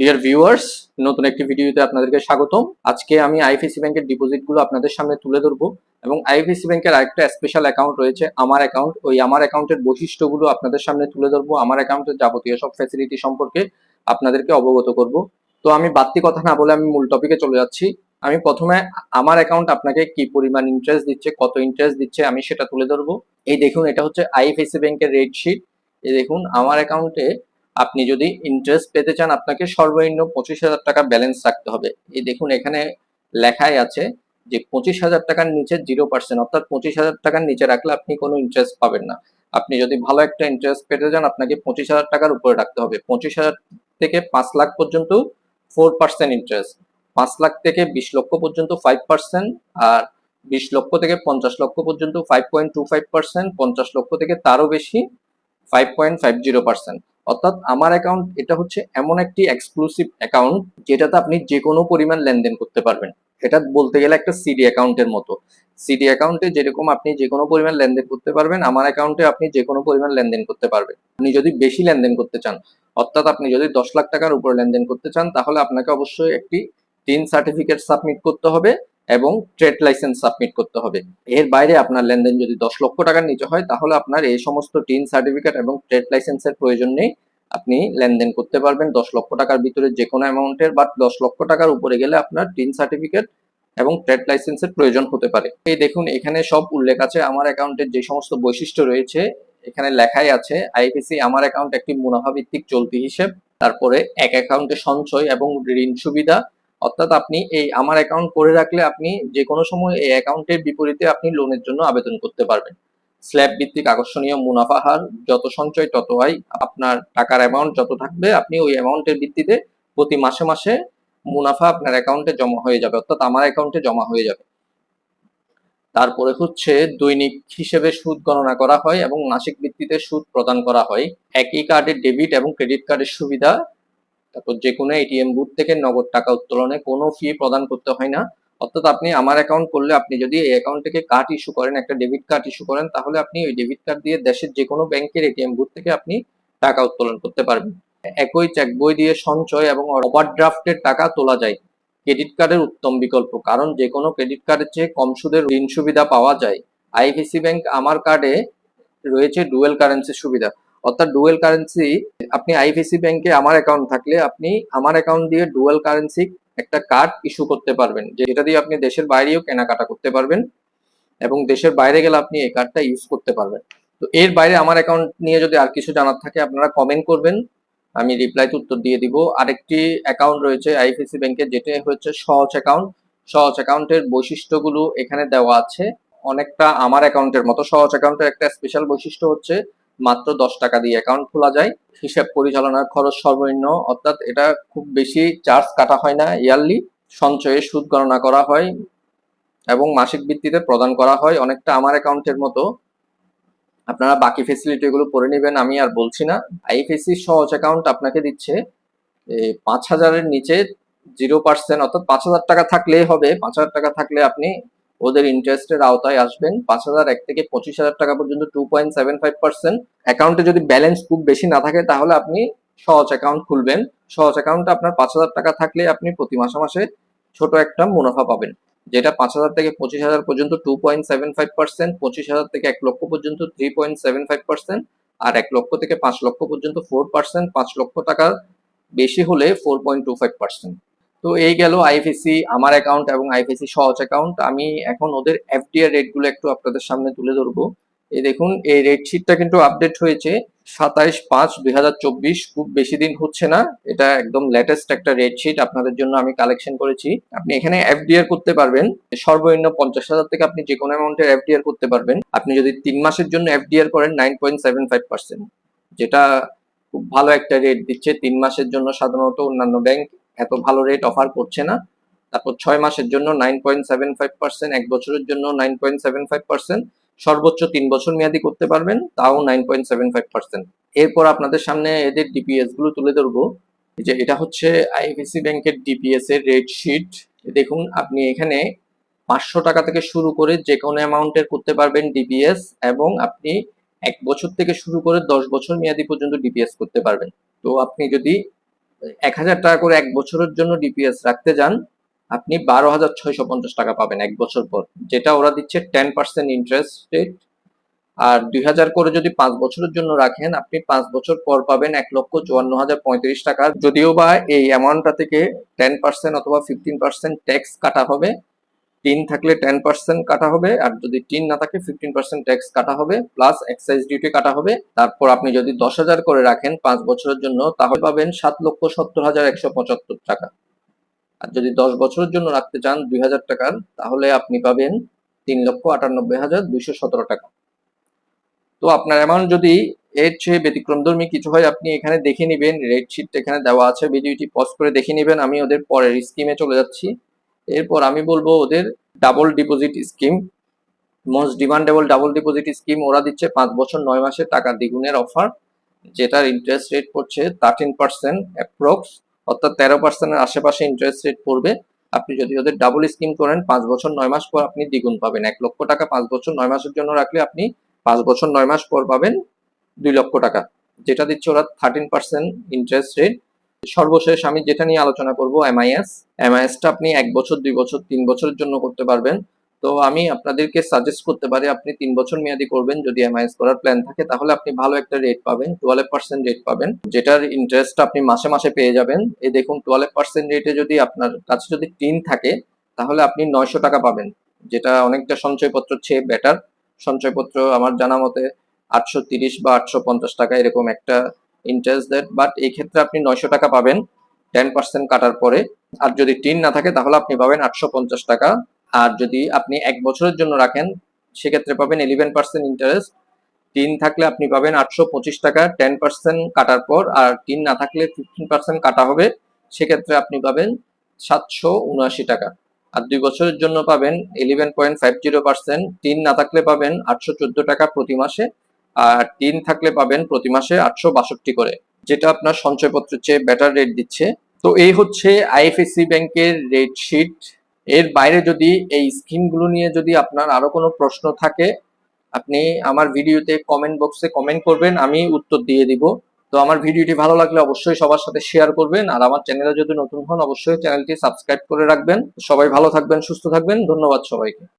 Dear viewers নতুন একটি ভিডিওতে আপনাদেরকে স্বাগতম। আজকে আমি আইএফএসি ব্যাংকের ডিপোজিটগুলো আপনাদের সামনে তুলে ধরবো এবং আইএফএসি ব্যাংকের আরেকটা স্পেশাল অ্যাকাউন্ট রয়েছে, আমার অ্যাকাউন্ট ওই আমার অ্যাকাউন্টের বৈশিষ্ট্যগুলো আপনাদের সামনে তুলে ধরবো, আমার অ্যাকাউন্টের যাবতীয় সব ফ্যাসিলিটি সম্পর্কে আপনাদেরকে অবগত করব। তো আমি বাড়তি কথা না বলে আমি মূল টপিকে চলে যাচ্ছি। আমি প্রথমে আমার অ্যাকাউন্ট আপনাকে কি পরিমাণ ইন্টারেস্ট দিচ্ছে, কত ইন্টারেস্ট দিচ্ছে, আমি সেটা তুলে ধরবো। এই দেখুন, এটা হচ্ছে আইএফএসি ব্যাংকের রেট শিট এই দেখুন, আমার অ্যাকাউন্টে আপনি যদি ইন্টারেস্ট পেতে চান, আপনাকে সর্বনিম্ন পঁচিশ হাজার টাকা ব্যালেন্স রাখতে হবে। এই দেখুন, এখানে লেখাই আছে যে পঁচিশ হাজার টাকার নিচে জিরো পার্সেন্ট অর্থাৎ পঁচিশ হাজার টাকার নিচে রাখলে আপনি কোনো ইন্টারেস্ট পাবেন না। আপনি যদি ভালো একটা ইন্টারেস্ট পেতে চান, আপনাকে পঁচিশ হাজার টাকার উপরে রাখতে হবে। পঁচিশ হাজার থেকে পাঁচ লাখ পর্যন্ত ফোর পার্সেন্ট ইন্টারেস্ট পাঁচ লাখ থেকে বিশ লক্ষ পর্যন্ত ফাইভ পার্সেন্ট আর বিশ লক্ষ থেকে পঞ্চাশ লক্ষ পর্যন্ত five point two five percent পঞ্চাশ লক্ষ থেকে তারও বেশি five point five zero percent অর্থাৎ আমার অ্যাকাউন্ট এটা হচ্ছে এমন একটি এক্সক্লুসিভ অ্যাকাউন্ট যেটাতে আপনি যে কোনো পরিমাণ লেনদেন করতে পারবেন। এটা বলতে গেলে একটা সিডি অ্যাকাউন্টের মতো। সিডি অ্যাকাউন্টে যেরকম আপনি যে কোনো পরিমাণ লেনদেন করতে পারবেন, আমার অ্যাকাউন্টে আপনি যে কোনো পরিমাণ লেনদেন করতে পারবেন। আপনি যদি বেশি লেনদেন করতে চান, অর্থাৎ আপনি যদি দশ লাখ টাকার উপর লেনদেন করতে চান, তাহলে আপনাকে অবশ্যই একটি টিন সার্টিফিকেট সাবমিট করতে হবে। এবং ট্রেড লাইসেন্স সাবমিট করতে হবে। এর বাইরে আপনার লেনদেন যদি দশ লক্ষ টাকার নিচে হয়, তাহলে আপনার এই সমস্ত টিন সার্টিফিকেট এবং ট্রেড লাইসেন্সের প্রয়োজন নেই। আপনি লেনদেন করতে পারবেন দশ লক্ষ টাকার ভিতরে যে কোনো অ্যামাউন্টের বাট দশ লক্ষ টাকার উপরে গেলে আপনার টিন সার্টিফিকেট এবং ট্রেড লাইসেন্সের প্রয়োজন হতে পারে। এই দেখুন, এখানে সব উল্লেখ আছে। আমার অ্যাকাউন্টের যে সমস্ত বৈশিষ্ট্য রয়েছে, এখানে লেখাই আছে আইপিসি আমার অ্যাকাউন্ট একটি মুনাফা ভিত্তিক চলতি হিসেব, তারপরে এক অ্যাকাউন্টে সঞ্চয় এবং ঋণ সুবিধা অর্থাৎ আপনি এই আমার অ্যাকাউন্ট করে রাখলে আপনি যে কোনো সময় এই অ্যাকাউন্টের বিপরীতে আপনি লোনের জন্য আবেদন করতে পারবেন। স্ল্যাব ভিত্তিক আকর্ষণীয় মুনাফা হার যত সঞ্চয় তত হয়। আপনার টাকার অ্যামাউন্ট যত থাকবে আপনি ওই অ্যামাউন্টের ভিত্তিতে প্রতি মাসে মাসে মুনাফা আপনার অ্যাকাউন্টে জমা হয়ে যাবে, অর্থাৎ আমার অ্যাকাউন্টে জমা হয়ে যাবে। তারপরে হচ্ছে দৈনিক হিসেবে সুদ গণনা করা হয় এবং মাসিক ভিত্তিতে সুদ প্রদান করা হয়। একই কার্ডের ডেবিট এবং ক্রেডিট কার্ডের সুবিধা তারপর যে কোনো এটিএম বুথ থেকে নগদ টাকা উত্তোলনে কোনো ফি প্রদান করতে হয় না। অর্থাৎ আপনি আমার অ্যাকাউন্ট করলে আপনি যদি এই অ্যাকাউন্ট থেকে কার্ড ইস্যু করেন, একটা ডেবিট কার্ড ইস্যু করেন, তাহলে আপনি ওই ডেবিট কার্ড দিয়ে দেশের যে কোনো ব্যাংকের এটিএম বুথ থেকে আপনি টাকা উত্তোলন করতে পারবেন। একই চেক বই দিয়ে সঞ্চয় এবং ওভারড্রাফটের টাকা তোলা যায়। ক্রেডিট কার্ডের উত্তম বিকল্প, কারণ যে কোনো ক্রেডিট কার্ডের চেয়ে কম সুদের ঋণ সুবিধা পাওয়া যায়। আইভিসি ব্যাংক আমার কার্ডে রয়েছে ডুয়েল কারেন্সি সুবিধা। অর্থাৎ ডুয়েল কারেন্সি আপনি আইভিসি ব্যাংকে আমার অ্যাকাউন্ট থাকলে আপনি আমার অ্যাকাউন্ট দিয়ে ডুয়েল কারেন্সি একটা কার্ড ইস্যু করতে পারবেন যেটা দিয়ে আপনি দেশের বাইরেও কেনাকাটা করতে পারবেন এবং দেশের বাইরে গেলে আপনি এই কার্ডটা ইউজ করতে পারবেন। তো এর বাইরে আমার অ্যাকাউন্ট নিয়ে যদি আর কিছু জানার থাকে, আপনারা কমেন্ট করবেন, আমি রিপ্লাইতে উত্তর দিয়ে দিব। আরেকটি অ্যাকাউন্ট রয়েছে আইএফএসি ব্যাংকের যেটা হচ্ছে সহজ অ্যাকাউন্ট সহজ অ্যাকাউন্টের বৈশিষ্ট্যগুলো এখানে দেওয়া আছে। অনেকটা আমার অ্যাকাউন্টের মতো সহজ অ্যাকাউন্টের একটা স্পেশাল বৈশিষ্ট্য হচ্ছে মাত্র দশ টাকা দিয়ে অ্যাকাউন্ট খোলা যায়। হিসাব পরিচালনার খরচ সর্বনিম্ন, অর্থাৎ এটা খুব বেশি চার্জ কাটা হয় না ইয়ারলি সঞ্চয়ে সুদ গণনা করা হয় এবং মাসিক ভিত্তিতে প্রদান করা হয়। অনেকটা আমার অ্যাকাউন্টের মতো। আপনারা বাকি ফেসিলিটি গুলো পড়ে নেবেন, আমি আর বলছি না। আইএফএসি সহজ অ্যাকাউন্ট আপনাকে দিচ্ছে পাঁচ হাজারের নিচে জিরো পার্সেন্ট অর্থাৎ পাঁচ হাজার টাকা থাকলেই হবে। পাঁচ হাজার টাকা থাকলে আপনি ওদের ইন্টারেস্টের আওতায় আসবেন পাঁচ হাজার, এক থেকে পঁচিশ হাজার টাকা পর্যন্ত two point seven five percent অ্যাকাউন্টে যদি ব্যালেন্স খুব বেশি না থাকে, তাহলে আপনি সহজ অ্যাকাউন্ট খুলবেন। সহজ অ্যাকাউন্টে আপনার পাঁচ হাজার টাকা থাকলে আপনি প্রতি মাসে মাসে ছোট একটা মুনাফা পাবেন। যেটা পাঁচ হাজার থেকে পঁচিশ হাজার পর্যন্ত two point seven five percent পঁচিশ হাজার থেকে এক লক্ষ পর্যন্ত three point seven five percent আর এক লক্ষ থেকে পাঁচ লক্ষ পর্যন্ত ফোর পার্সেন্ট পাঁচ লক্ষ টাকার বেশি হলে four point two five percent তো এই গেল আইএফএসি আমার অ্যাকাউন্ট এবং আইএফএসি সহজ অ্যাকাউন্ট আমি এখন ওদের এফডিআর রেটগুলো একটু আপনাদের সামনে তুলে ধরবো। এই দেখুন, এই রেট শিটটা কিন্তু আপডেট হয়েছে সাতাইশ পাঁচ দুই খুব বেশি দিন হচ্ছে না। এটা একদম লেটেস্ট একটা রেট শিট আপনাদের জন্য আমি কালেকশন করেছি। আপনি এখানে এফডিআর করতে পারবেন। সর্বনিম্ন পঞ্চাশ হাজার থেকে আপনি যে কোনো অ্যামাউন্টের এফডিআর করতে পারবেন। আপনি যদি তিন মাসের জন্য এফডিআর করেন nine point seven five percent যেটা খুব ভালো একটা রেট দিচ্ছে। তিন মাসের জন্য সাধারণত অন্যান্য ব্যাংক এত ভালো রেট অফার করছে না। তারপর ছয় মাসের জন্য nine point seven five percent এক বছরের জন্য nine point seven five percent সর্বোচ্চ তিন বছর মেয়াদি করতে পারবেন, তাও nine point seven five percent এরপর আপনাদের সামনে এদের ডিপিএসগুলো তুলে ধরবো। যে এটা হচ্ছে আইএফএসি ব্যাংকের ডিপিএস এর রেট শিট দেখুন, আপনি এখানে পাঁচশো টাকা থেকে শুরু করে যে কোনো অ্যামাউন্টের করতে পারবেন ডিপিএস এবং আপনি এক বছর থেকে শুরু করে দশ বছর মেয়াদি পর্যন্ত ডিপিএস করতে পারবেন। তো আপনি যদি এক হাজার টাকা করে এক বছরের জন্য ডিপিএস রাখতে যান, আপনি বারো হাজার ছয়শো পঞ্চাশ টাকা পাবেন এক বছর পর। যেটা ওরা দিচ্ছে টেন পার্সেন্ট ইন্টারেস্ট রেট আর দুই হাজার করে যদি পাঁচ বছরের জন্য রাখেন, আপনি পাঁচ বছর পর পাবেন এক লক্ষ চুয়ান্ন হাজার পঁয়ত্রিশ টাকা। যদিও বা এই অ্যামাউন্টটা থেকে টেন পার্সেন্ট অথবা ফিফটিন পার্সেন্ট ট্যাক্স কাটা হবে টিন থাকলে টেন পার্সেন্ট কাটা হবে, আর যদি টিন না থাকে ফিফটিন পার্সেন্ট ট্যাক্স কাটা হবে প্লাস এক্সাইজ ডিউটি কাটা হবে। তারপর আপনি যদি দশ হাজার করে রাখেন পাঁচ বছরের জন্য, তাহলে পাবেন সাত লক্ষ সত্তর হাজার একশো পঁচাত্তর টাকা। আর যদি দশ বছরের জন্য রাখতে চান দুই হাজার টাকার, তাহলে আপনি পাবেন তিন লক্ষ আটানব্বই হাজার দুইশো সতেরো টাকা। তো আপনার অ্যামাউন্ট যদি এর চেয়ে ব্যতিক্রমধর্মী কিছু হয়, আপনি এখানে দেখে নেবেন। রেড শিট এখানে দেওয়া আছে ভিডিওটি পজ করে দেখে নেবেন। আমি ওদের পরের স্কিমে চলে যাচ্ছি। এরপর আমি বলব ওদের double deposit scheme most demandable double deposit scheme ওরা দিচ্ছে পাঁচ বছর, নয় মাসে টাকা দ্বিগুণের অফার যেটার ইন্টারেস্ট রেট পড়ছে থার্টিন পার্সেন্ট অ্যাপ্রক্স অর্থাৎ তেরো পার্সেন্টের আশেপাশে ইন্টারেস্ট রেট পড়বে। আপনি যদি ওদের ডাবল স্কিম করেন, পাঁচ বছর, নয় মাস পর আপনি দ্বিগুণ পাবেন। এক লক্ষ টাকা পাঁচ বছর, নয় মাসের জন্য রাখলে আপনি পাঁচ বছর, নয় মাস পর পাবেন দুই লক্ষ টাকা, যেটা দিচ্ছে ওরা থার্টিন পার্সেন্ট ইন্টারেস্ট রেট সর্বশেষ আমি যেটা নিয়ে আলোচনা করব এমআইএস এমআইএসটা আপনি এক বছর, দুই বছর, তিন বছরের জন্য করতে পারবেন। তো আমি আপনাদেরকে সাজেস্ট করতে পারি, আপনি তিন বছর মেয়াদি করবেন, যদি এমআইএস করার প্ল্যান থাকে, তাহলে আপনি ভালো একটা রেট পাবেন টুয়েলভ পার্সেন্ট রেট পাবেন। যেটার ইন্টারেস্ট আপনি মাসে মাসে পেয়ে যাবেন। এই দেখুন টুয়েলভ পার্সেন্ট রেটে যদি আপনার কাছে যদি টিন থাকে, তাহলে আপনি নয়শো টাকা পাবেন। যেটা অনেকটা সঞ্চয়পত্র চেয়ে বেটার সঞ্চয়পত্র আমার জানা মতে আটশো তিরিশ বা আটশো পঞ্চাশ টাকা এরকম একটা ইন্টারেস্ট দেয় বাট এই ক্ষেত্রে আপনি নয়শো টাকা পাবেন টেন পার্সেন্ট কাটার পরে। আর যদি টিন না থাকে, তাহলে আপনি পাবেন আটশো পঞ্চাশ টাকা। আর যদি আপনি এক বছরের জন্য রাখেন, সেক্ষেত্রে পাবেন ইলেভেন পার্সেন্ট ইন্টারেস্ট টিন থাকলে আপনি পাবেন আটশো পঁচিশ টাকা টেন পার্সেন্ট কাটার পর। আর টিন না থাকলে ফিফটিন পার্সেন্ট কাটা হবে, সেক্ষেত্রে আপনি পাবেন সাতশো উনআশি টাকা। আর দুই বছরের জন্য পাবেন eleven point five zero percent TIN না থাকলে পাবেন আটশো চোদ্দ টাকা প্রতি মাসে। টিন থাকলে পাবেন প্রতি মাসে আটশো বাষট্টি করে, যেটা আপনার সঞ্চয়পত্রের চেয়ে বেটার রেট দিচ্ছে। তো এই হচ্ছে আইএফএসসি ব্যাংকের রেট শিট এর বাইরে যদি এই স্কিমগুলো নিয়ে যদি আপনার আরও কোনো প্রশ্ন থাকে, আপনি আমার ভিডিওতে কমেন্ট বক্সে কমেন্ট করবেন, আমি উত্তর দিয়ে দিব। তো আমার ভিডিওটি ভালো লাগলে অবশ্যই সবার সাথে শেয়ার করবেন, আর আমার চ্যানেলে যদি নতুন হন, অবশ্যই চ্যানেলটি সাবস্ক্রাইব করে রাখবেন। সবাই ভালো থাকবেন, সুস্থ থাকবেন, ধন্যবাদ সবাইকে।